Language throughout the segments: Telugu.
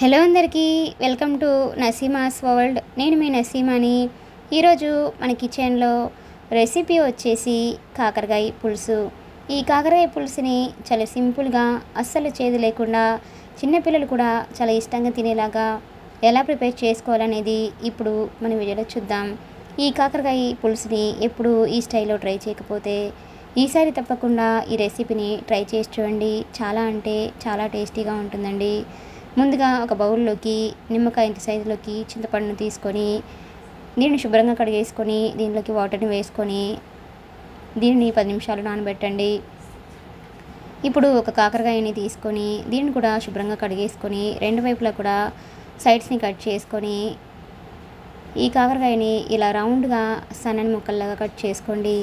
హలో అందరికీ వెల్కమ్ టు నసీమాస్ వరల్డ్. నేను మీ నసీమాని. ఈరోజు మన కిచెన్లో రెసిపీ వచ్చేసి కాకరకాయ పులుసు. ఈ కాకరకాయ పులుసుని చాలా సింపుల్గా అస్సలు చేదు లేకుండా చిన్నపిల్లలు కూడా చాలా ఇష్టంగా తినేలాగా ఎలా ప్రిపేర్ చేసుకోవాలనేది ఇప్పుడు మన వీడియోలో చూద్దాం. ఈ కాకరకాయ పులుసుని ఎప్పుడు ఈ స్టైల్లో ట్రై చేయకపోతే ఈసారి తప్పకుండా ఈ రెసిపీని ట్రై చేసి చూడండి. చాలా అంటే చాలా టేస్టీగా ఉంటుందండి. ముందుగా ఒక బౌల్లోకి నిమ్మకాయ ఇంత సైజులోకి చింతపండును తీసుకొని దీన్ని శుభ్రంగా కడిగేసుకొని దీనిలోకి వాటర్ని వేసుకొని దీనిని పది నిమిషాలు నానబెట్టండి. ఇప్పుడు ఒక కాకరకాయని తీసుకొని దీన్ని కూడా శుభ్రంగా కడిగేసుకొని రెండు వైపులా కూడా సైడ్స్ని కట్ చేసుకొని ఈ కాకరకాయని ఇలా రౌండ్గా సన్నని ముక్కల్లాగా కట్ చేసుకోండి.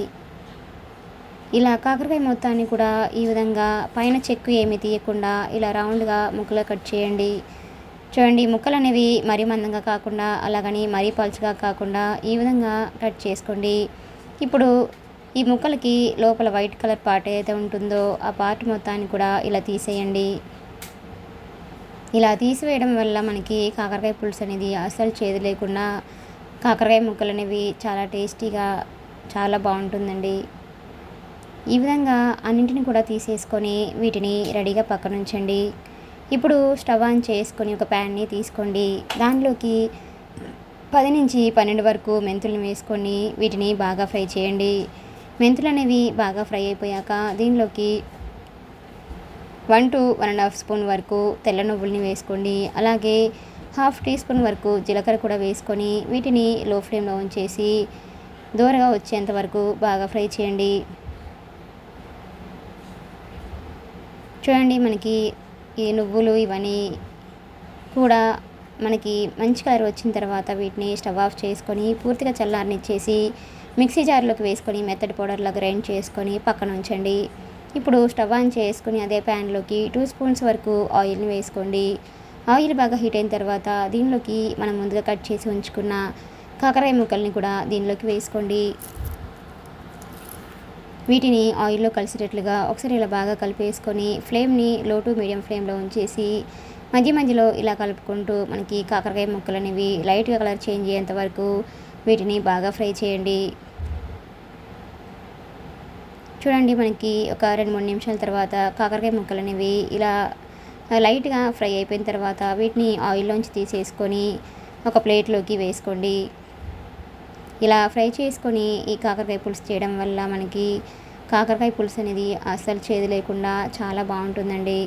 ఇలా కాకరకాయ మొత్తాన్ని కూడా ఈ విధంగా పైన చెక్కు ఏమి తీయకుండా ఇలా రౌండ్గా ముక్కలు కట్ చేయండి. చూడండి ముక్కలు అనేవి మరీ మందంగా కాకుండా అలాగని మరీ పలుచగా కాకుండా ఈ విధంగా కట్ చేసుకోండి. ఇప్పుడు ఈ ముక్కలకి లోపల వైట్ కలర్ పార్ట్ ఏదైతే ఉంటుందో ఆ పార్ట్ మొత్తాన్ని కూడా ఇలా తీసేయండి. ఇలా తీసివేయడం వల్ల మనకి కాకరకాయ పులుసు అనేది అస్సలు చేదు లేకుండా కాకరకాయ ముక్కలు అనేవి చాలా టేస్టీగా చాలా బాగుంటుందండి. ఈ విధంగా అన్నింటిని కూడా తీసేసుకొని వీటిని రెడీగా పక్కన ఉంచండి ఇప్పుడు స్టవ్ ఆన్ చేసుకొని ఒక ప్యాన్ని తీసుకోండి. దానిలోకి పది నుంచి పన్నెండు వరకు మెంతులను వేసుకొని వీటిని బాగా ఫ్రై చేయండి. మెంతులు అనేవి బాగా ఫ్రై అయిపోయాక దీనిలోకి one to one and half spoon వరకు తెల్ల నువ్వుల్ని వేసుకోండి. అలాగే హాఫ్ టీ స్పూన్ వరకు జీలకర్ర కూడా వేసుకొని వీటిని లో ఫ్లేమ్లో ఉంచేసి దూరగా వచ్చేంత వరకు బాగా ఫ్రై చేయండి. చూడండి మనకి ఈ నువ్వులు ఇవన్నీ కూడా మనకి మంచి కలర్ వచ్చిన తర్వాత వీటిని స్టవ్ ఆఫ్ చేసుకొని పూర్తిగా చల్లారనిచ్చేసి మిక్సీ జార్లోకి వేసుకొని మెత్తడి పౌడర్లో గ్రైండ్ చేసుకొని పక్కన ఉంచండి. ఇప్పుడు స్టవ్ ఆన్ చేసుకుని అదే ప్యాన్లోకి టూ స్పూన్స్ వరకు ఆయిల్ని వేసుకోండి. ఆయిల్ బాగా హీట్ అయిన తర్వాత దీనిలోకి మనం ముందుగా కట్ చేసి ఉంచుకున్న కాకరాయ ముక్కల్ని కూడా దీనిలోకి వేసుకోండి. వీటిని ఆయిల్లో కలిసేటట్లుగా ఒకసారి ఇలా బాగా కలిపేసుకొని ఫ్లేమ్ని లో టు మీడియం ఫ్లేమ్లో ఉంచేసి మధ్య మధ్యలో ఇలా కలుపుకుంటూ మనకి కాకరకాయ ముక్కలు అనేవి లైట్గా కలర్ చేంజ్ అయ్యేంత వరకు వీటిని బాగా ఫ్రై చేయండి. చూడండి మనకి ఒక రెండు మూడు నిమిషాల తర్వాత కాకరకాయ ముక్కలు అనేవి ఇలా లైట్గా ఫ్రై అయిపోయిన తర్వాత వీటిని ఆయిల్లోంచి తీసేసుకొని ఒక ప్లేట్లోకి వేసుకోండి. ఇలా ఫ్రై చేసుకొని ఈ కాకరకాయ పులుసు చేయడం వల్ల మనకి కాకరకాయ పులుసు అనేది అస్సలు చేదు లేకుండా చాలా బాగుంటుందండి.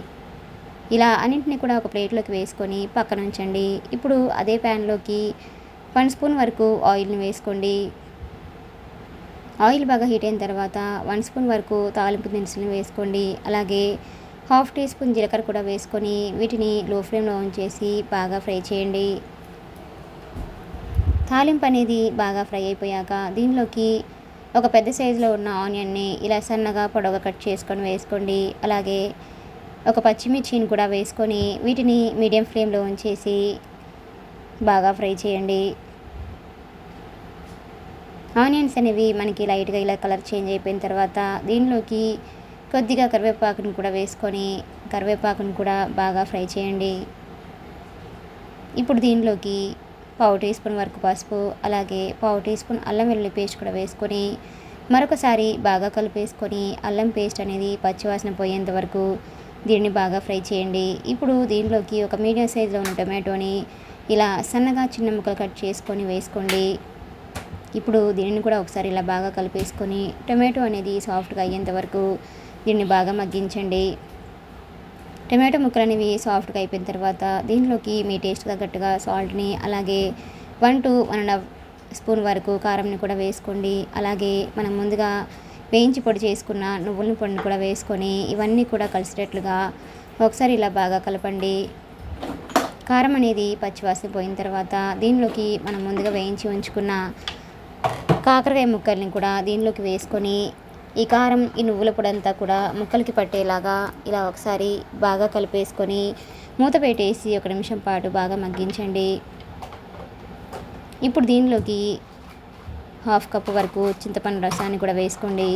ఇలా అన్నింటినీ కూడా ఒక ప్లేట్లోకి వేసుకొని పక్కన ఉంచండి. ఇప్పుడు అదే ప్యాన్లోకి వన్ స్పూన్ వరకు ఆయిల్ని వేసుకోండి. ఆయిల్ బాగా హీట్ అయిన తర్వాత వన్ స్పూన్ వరకు తాలింపు దినుసులను వేసుకోండి. అలాగే హాఫ్ టీ స్పూన్ జీలకర్ర కూడా వేసుకొని వీటిని లో ఫ్లేమ్లో ఉంచేసి బాగా ఫ్రై చేయండి. తాలింపు అనేది బాగా ఫ్రై అయిపోయాక దీనిలోకి ఒక పెద్ద సైజులో ఉన్న ఆనియన్ని ఇలా సన్నగా పొడవ కట్ చేసుకొని వేసుకోండి. అలాగే ఒక పచ్చిమిర్చిని కూడా వేసుకొని వీటిని మీడియం ఫ్లేమ్లో ఉంచేసి బాగా ఫ్రై చేయండి. ఆనియన్స్ అనేవి మనకి లైట్గా ఇలా కలర్ చేంజ్ అయిపోయిన తర్వాత దీనిలోకి కొద్దిగా కరివేపాకును కూడా వేసుకొని కరివేపాకును కూడా బాగా ఫ్రై చేయండి. ఇప్పుడు దీనిలోకి పావు టీ స్పూన్ వరకు పసుపు అలాగే పావు టీ స్పూన్ అల్లం వెల్లుల్లి పేస్ట్ కూడా వేసుకొని మరొకసారి బాగా కలిపేసుకొని అల్లం పేస్ట్ అనేది పచ్చివాసన పోయేంత వరకు దీన్ని బాగా ఫ్రై చేయండి. ఇప్పుడు దీనిలోకి ఒక మీడియం సైజులో ఉన్న టొమాటోని ఇలా సన్నగా చిన్న ముక్కలు కట్ చేసుకొని వేసుకోండి. ఇప్పుడు దీనిని కూడా ఒకసారి ఇలా బాగా కలిపేసుకొని టొమాటో అనేది సాఫ్ట్గా అయ్యేంత వరకు దీన్ని బాగా మగ్గించండి. టమాటో ముక్కలు అనేవి సాఫ్ట్గా అయిపోయిన తర్వాత దీనిలోకి మీ టేస్ట్ తగ్గట్టుగా సాల్ట్ని అలాగే one to one and half spoon వరకు కారంని కూడా వేసుకోండి. అలాగే మనం ముందుగా వేయించి పొడి చేసుకున్న నువ్వుల పొడిని కూడా వేసుకొని ఇవన్నీ కూడా కలిసేటట్లుగా ఒకసారి ఇలా బాగా కలపండి. కారం అనేది పచ్చివాసన పోయిన తర్వాత దీనిలోకి మనం ముందుగా వేయించి ఉంచుకున్న కాకరకాయ ముక్కల్ని కూడా దీనిలోకి వేసుకొని ఈ కారం ఈ నువ్వుల పొడి అంతా కూడా ముక్కలకి పట్టేలాగా ఇలా ఒకసారి బాగా కలిపేసుకొని మూత పెట్టేసి ఒక నిమిషం పాటు బాగా మగ్గించండి. ఇప్పుడు దీనిలోకి హాఫ్ కప్ వరకు చింతపండు రసాన్ని కూడా వేసుకోండి.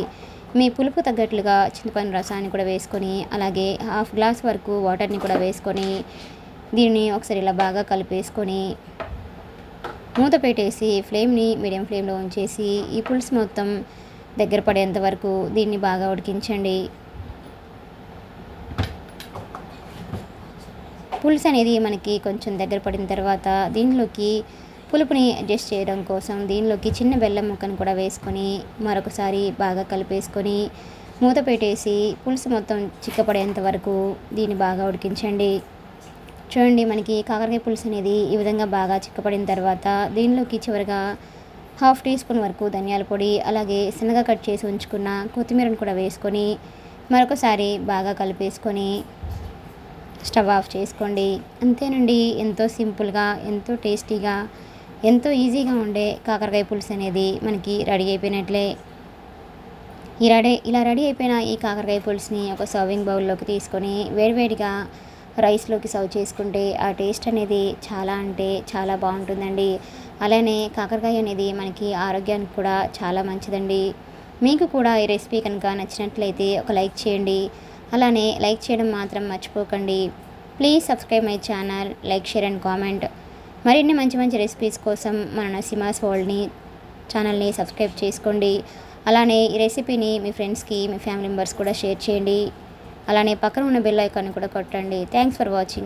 మీ పులుపు తగ్గట్లుగా చింతపండు రసాన్ని కూడా వేసుకొని అలాగే హాఫ్ గ్లాస్ వరకు వాటర్ని కూడా వేసుకొని దీన్ని ఒకసారి ఇలా బాగా కలిపేసుకొని మూత పెట్టేసి ఫ్లేమ్ని మీడియం ఫ్లేమ్లో ఉంచేసి ఈ పులుసు మొత్తం దగ్గర పడేంత వరకు దీన్ని బాగా ఉడికించండి. పులుసు అనేది మనకి కొంచెం దగ్గర పడిన తర్వాత దీనిలోకి పులుపుని అడ్జస్ట్ చేయడం కోసం దీనిలోకి చిన్న బెల్లం ముక్కను కూడా వేసుకొని మరొకసారి బాగా కలిపేసుకొని మూత పెట్టేసి పులుసు మొత్తం చిక్కపడేంత వరకు దీన్ని బాగా ఉడికించండి. చూడండి మనకి కాకరకాయ పులుసు అనేది ఈ విధంగా బాగా చిక్కపడిన తర్వాత దీనిలోకి చివరిగా హాఫ్ టీ స్పూన్ వరకు ధనియాల పొడి అలాగే శనగ కట్ చేసి ఉంచుకున్న కొత్తిమీరను కూడా వేసుకొని మరొకసారి బాగా కలిపేసుకొని స్టవ్ ఆఫ్ చేసుకోండి. అంతేనండి ఎంతో సింపుల్గా ఎంతో టేస్టీగా ఎంతో ఈజీగా ఉండే కాకరకాయ పులుసు అనేది మనకి రెడీ అయిపోయినట్లే. ఈ రెడీ ఇలా రెడీ అయిపోయిన ఈ కాకరకాయ పులుసుని ఒక సర్వింగ్ బౌల్లోకి తీసుకొని వేడివేడిగా రైస్లోకి సర్వ్ చేసుకుంటే ఆ టేస్ట్ అనేది చాలా అంటే చాలా బాగుంటుందండి. అలానే కాకరకాయ అనేది మనకి ఆరోగ్యానికి కూడా చాలా మంచిదండి. మీకు కూడా ఈ రెసిపీ కనుక నచ్చినట్లయితే ఒక లైక్ చేయండి. అలానే లైక్ చేయడం మాత్రం మర్చిపోకండి. Please subscribe my channel like share and comment. మరిన్ని మంచి మంచి రెసిపీస్ కోసం మన నసీమాస్ వరల్డ్ని ఛానల్ని సబ్స్క్రైబ్ చేసుకోండి. అలానే ఈ రెసిపీని మీ ఫ్రెండ్స్కి మీ ఫ్యామిలీ మెంబర్స్ కూడా షేర్ చేయండి. అలానే పక్కన ఉన్న బెల్ ఐకాన్ని కూడా కొట్టండి. Thanks for watching.